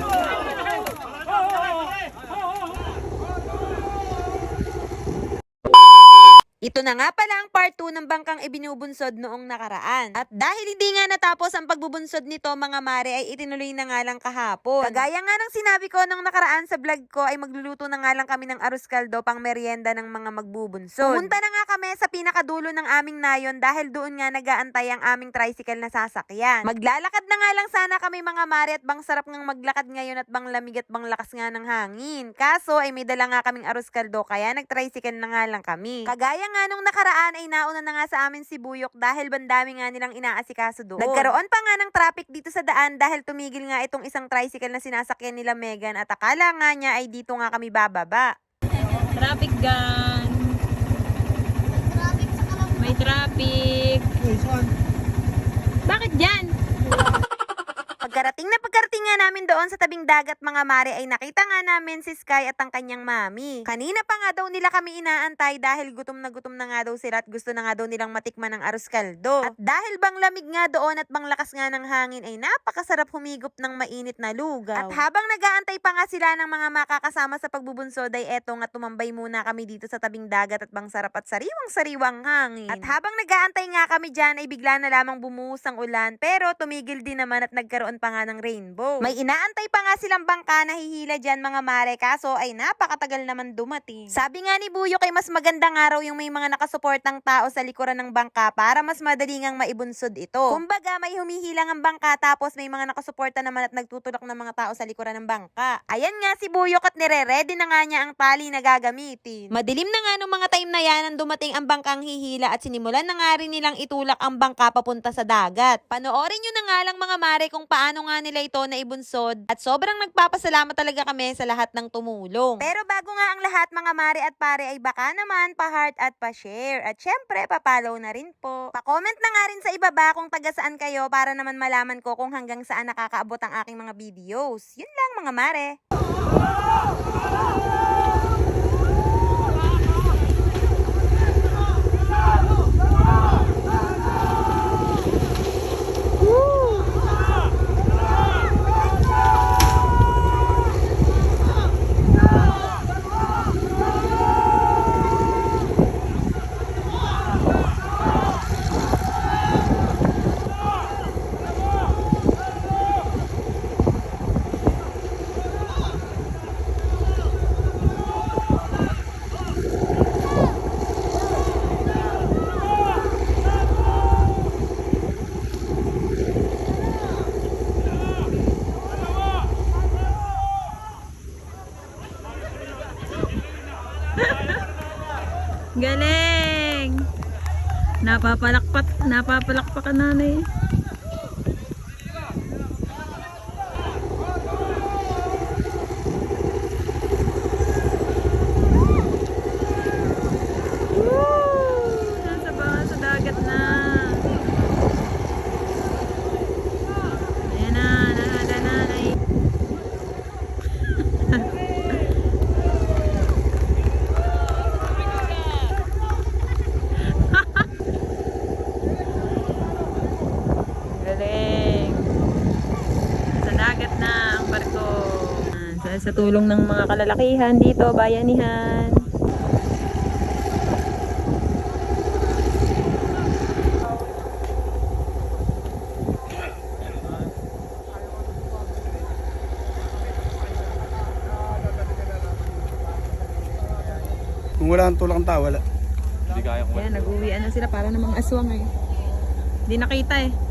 Bravo! Ito na nga pala ang part 2 ng bangkang ibinubunsod noong nakaraan. At dahil hindi nga natapos ang pagbubunsod nito mga mare ay itinuloy na nga lang kahapon. Kagaya nga ng sinabi ko nung nakaraan sa vlog ko ay magluluto na nga lang kami ng arroz caldo pang merienda ng mga magbubunsod. Pumunta na nga kami sa pinakadulo ng aming nayon dahil doon nga nagaantay ang aming tricycle na sasakyan. Maglalakad na nga lang sana kami mga mare at bang sarap ngang maglakad ngayon at bang lamig at bang lakas nga ng hangin. Kaso ay may dala nga kaming arroz caldo kaya nag-tricycle na nga lang kami. Kagaya nga nung nakaraan ay nauna na nga sa amin si Buyok dahil bandami nga nilang inaasikaso doon. Nagkaroon pa nga ng traffic dito sa daan dahil tumigil nga itong isang tricycle na sinasakyan nila Megan at akala nga niya ay dito nga kami bababa. Traffic gun. May traffic. Bakit dyan? Nga namin doon sa tabing dagat mga mare ay nakita nga namin si Sky at ang kanyang mami. Kanina pa nga daw nila kami inaantay dahil gutom na gutom na nga daw sila at gusto na nga daw nilang matikman ng arroz caldo. At dahil bang lamig nga doon at bang lakas nga ng hangin ay napakasarap humigop ng mainit na lugaw. At habang nagaantay pa nga sila ng mga makakasama sa pagbubunsod ay eto nga tumambay muna kami dito sa tabing dagat at bang sarap at sariwang-sariwang hangin. At habang nagaantay nga kami dyan ay bigla na lamang bumuhos ang ulan pero tumigil din naman at nagkaroon pa nga ng rainbow. May inaantay pa nga silang bangka na hihila dyan mga mare kaso ay napakatagal naman dumating. Sabi nga ni Buyo kay mas magandang araw yung may mga nakasuportang tao sa likuran ng bangka para mas madali ngang maibunsod ito. Kumbaga may humihilang ang bangka tapos may mga nakasuporta naman at nagtutulak ng mga tao sa likuran ng bangka. Ayan nga si Buyok at nire-ready na nga niya ang tali na gagamitin. Madilim na nga nung mga time na yan nang dumating ang bangkang hihila at sinimulan na nga rin nilang itulak ang bangka papunta sa dagat. Panoorin nyo na nga lang mga mare kung paano nga nila ito na ibunsod at sobrang nagpapasalamat talaga kami sa lahat ng tumulong. Pero bago nga ang lahat mga mare at pare ay baka naman pa-heart at pa-share at syempre pa-follow na rin po. Pa-comment na nga rin sa ibaba kung taga saan kayo para naman malaman ko kung hanggang saan nakakaabot ang aking mga videos. Yun lang mga mare. Galing! Napapalakpak, napapalakpak ka nanay. Woo! Nasa ba sa dagat na. Ayan na, nahada na. nai- Galing. Sa dagat na ang barko. Sa, tulong ng mga kalalakihan dito, bayanihan. Kung wala kang tulak ang tao, wala. Ayan, nag-uwian na sila para namang aswang eh. Hindi nakita eh.